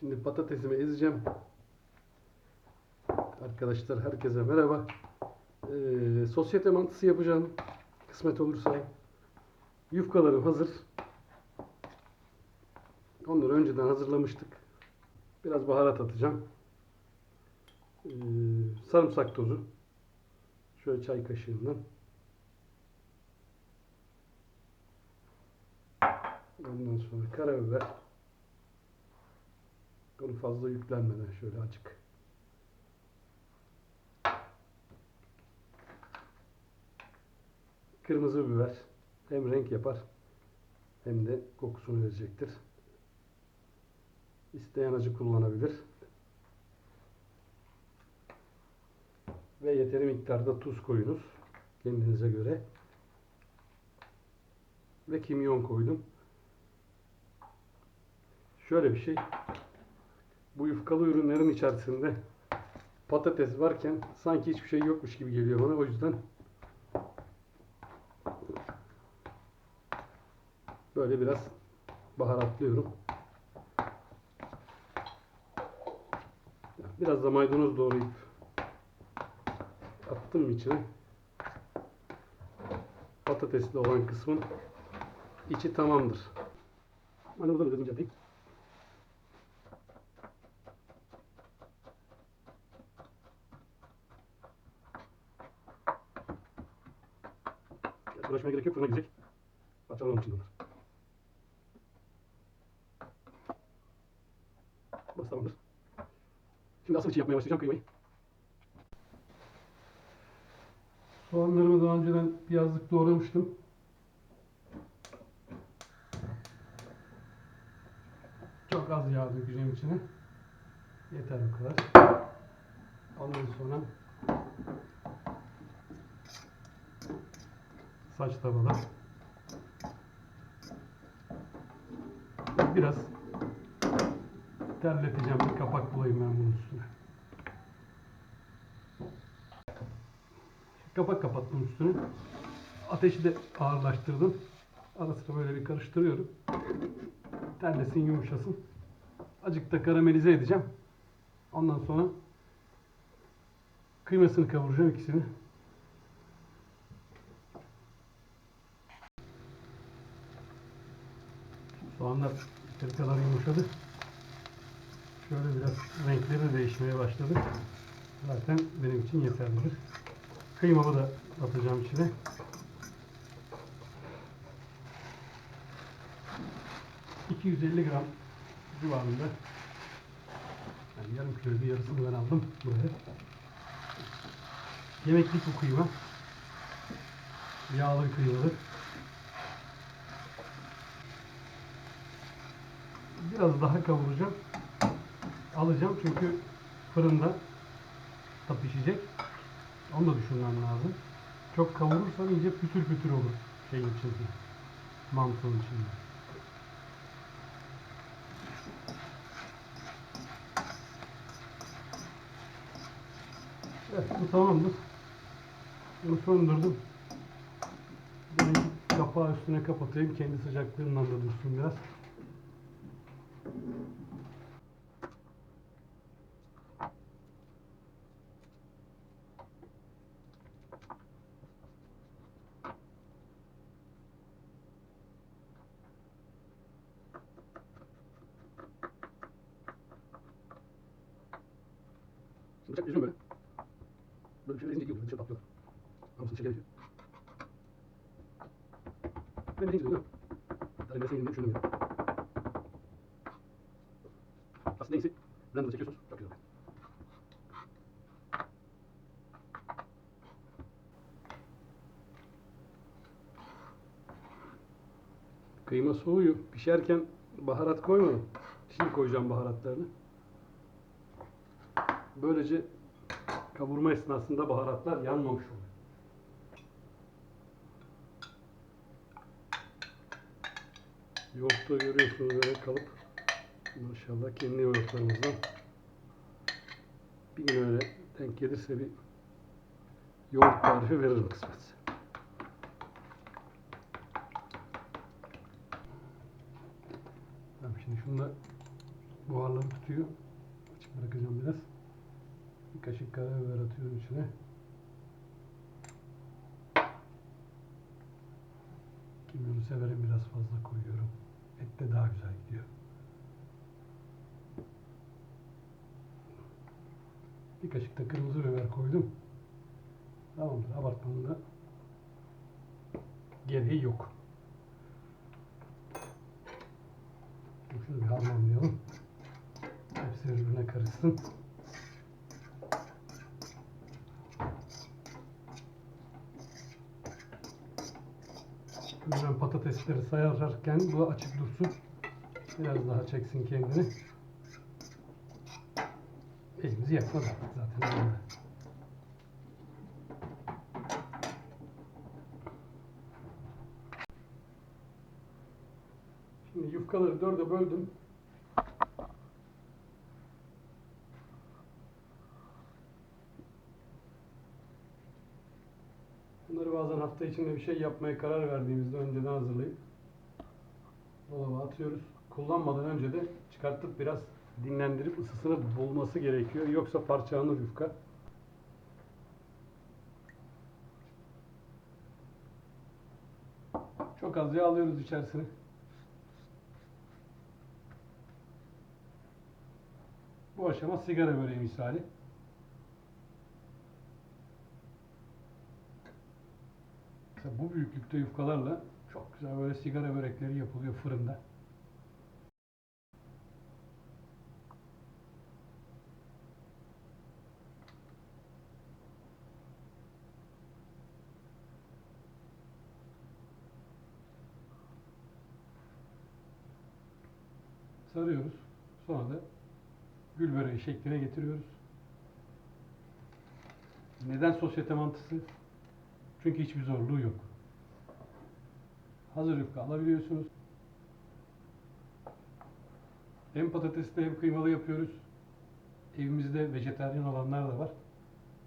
Şimdi patatesimi ezeceğim. Arkadaşlar herkese merhaba. Ee, sosyete mantısı yapacağım. Kısmet olursa. Yufkalarım hazır. Onları önceden hazırlamıştık. Biraz baharat atacağım. Ee, sarımsak tozu. Şöyle çay kaşığından. Ondan sonra karabiber. Onu fazla yüklenmeden şöyle açık. Kırmızı biber hem renk yapar hem de kokusunu verecektir. İsteyen acı kullanabilir. Ve yeteri miktarda tuz koyunuz kendinize göre. Ve kimyon koydum. Şöyle bir şey. Bu yufkalı ürünlerin içerisinde patates varken sanki hiçbir şey yokmuş gibi geliyor bana. O yüzden böyle biraz baharatlıyorum. Biraz da maydanoz doğrayıp attım içine. Patatesli olan kısmın içi tamamdır. Hani buradan da yapayım. Uğraşmaya gerek yok. Fırına gidecek. Parçalar onun için. Bas tamamdır. Şimdi asıl için yapmaya başlayacağım kıymayı. Soğanlarımı daha önceden piyazlık doğramıştım. Çok az yağ dökeceğim içine. Yeter bu kadar. Ondan sonra saç biraz terleteceğim bir kapak bulayım ben bunun üstüne. Kapak kapattım üstüne. Ateşi de ağırlaştırdım. Ara sıra böyle bir karıştırıyorum. Terlesin yumuşasın. Azıcık da karamelize edeceğim. Ondan sonra kıymasını kavuracağım ikisini. Soğanlar yeteri kadar yumuşadı. Şöyle biraz renkleri de değişmeye başladı. Zaten benim için yeterlidir. Kıymamı da atacağım içine. ...250 gram civarında... Yani yarım kilo bir yarısını ben aldım buraya. Yemeklik bu kıyma. Yağlı kıymalı. Biraz daha kavuracağım. Alacağım çünkü fırında da pişecek. Onu da düşünmem lazım. Çok kavurursan iyice pütür pütür olur şeyin içinde. Mantığın içinde. Evet bu tamamdır. Bunu söndürdüm. Ben kapağı üstüne kapatayım. Kendi sıcaklığından da dursun biraz. Bıçak yüzüm böyle. Böyle bir şey ezince yiyor. Dışarı patlıyorlar. Ama dışarı geliyor. Ben de değil mi? Tabii ben senin düşündüm ya. Blender'da çekiyorsunuz. Çok güzel. Kıyma soğuyor. Pişerken baharat koymadım. Şimdi koyacağım baharatlarını. Böylece kavurma esnasında baharatlar yanmamış oluyor. Yoğurtta görüyorsunuz böyle kalıp maşallah kendi yoğurtlarımızdan bir gün öyle denk gelirse bir yoğurt tarifi veririm kısmetse. Tamam şimdi şunu da buharları tutuyor. Açık bırakacağım biraz. Bir kaşık karabiber atıyorum içine. Kimyonu severim biraz fazla koyuyorum. Et de daha güzel gidiyor. Bir kaşık da kırmızı biber koydum. Tamamdır. Abartmanın da gereği yok. Şunu bir harmanlayalım. Hepsi birbirine karışsın. Ben patatesleri sayarken bu açık dursun. Biraz daha çeksin kendini. Elimizi yakmaz artık zaten. Şimdi yufkaları dörde böldüm. Bunları bazen hafta içinde bir şey yapmaya karar verdiğimizde önceden hazırlayıp dolaba atıyoruz. Kullanmadan önce de çıkartıp biraz dinlendirip ısısını bulması gerekiyor. Yoksa parçalanır yufka. Çok az yağ alıyoruz içerisine. Bu aşama sigara böreği misali. Mesela bu büyüklükte yufkalarla çok güzel böyle sigara börekleri yapılıyor fırında. Sarıyoruz. Sonra da gül böreği şekline getiriyoruz. Neden sosyete mantısı? Çünkü hiçbir zorluğu yok. Hazır yufka alabiliyorsunuz. Hem patatesli hem kıymalı yapıyoruz. Evimizde vejetaryen olanlar da var.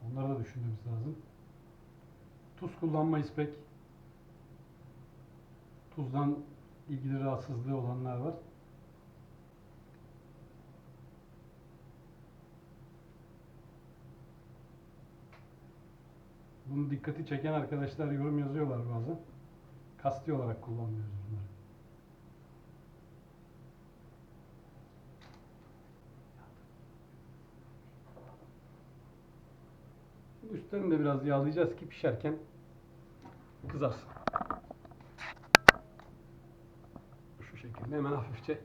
Onları da düşünmemiz lazım. Tuz kullanmayız pek. Tuzdan ilgili rahatsızlığı olanlar var. Bunu dikkati çeken arkadaşlar yorum yazıyorlar bazen. Kasti olarak kullanmıyoruz bunları. Üstlerini de biraz yağlayacağız ki pişerken kızarsın. Şu şekilde hemen hafifçe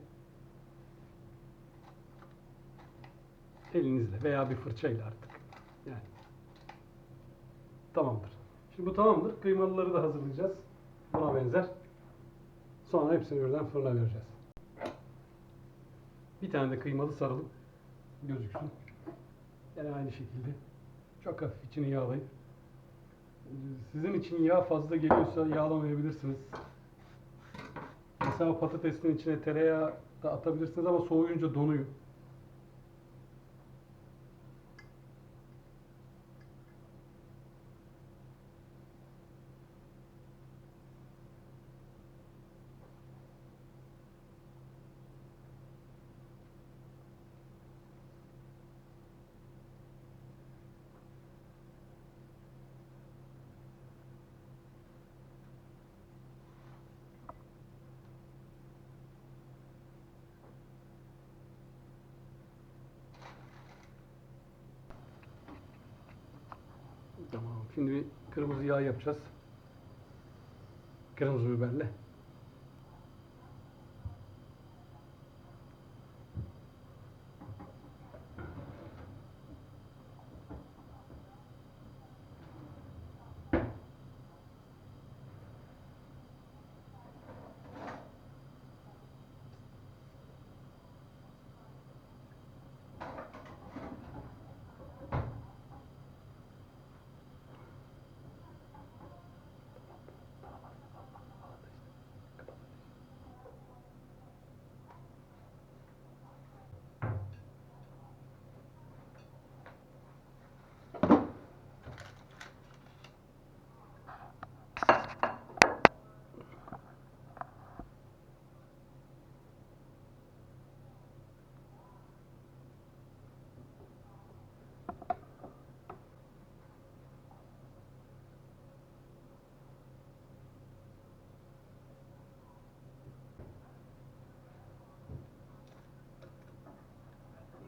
elinizle veya bir fırçayla artık. Yani Tamamdır. Şimdi bu tamamdır. Kıymalıları da hazırlayacağız. Buna benzer. Sonra hepsini birden fırına vereceğiz. Bir tane de kıymalı saralım. Gözüksün. Yine aynı şekilde. Çok hafif içini yağlayıp. Sizin için yağ fazla geliyorsa yağlamayabilirsiniz. Mesela patatesin içine tereyağı da atabilirsiniz ama soğuyunca donuyor. Tamam. Şimdi bir kırmızı yağ yapacağız. Kırmızı biberle.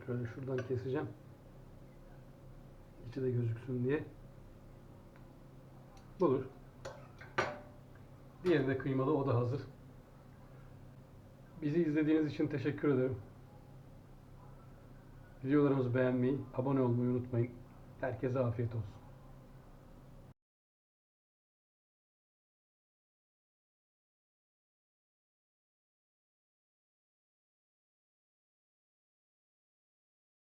Şöyle şuradan keseceğim. İçi de gözüksün diye. Budur. Diğeri de kıymalı, o da hazır. Bizi izlediğiniz için teşekkür ederim. Videolarımızı beğenmeyi, abone olmayı unutmayın. Herkese afiyet olsun.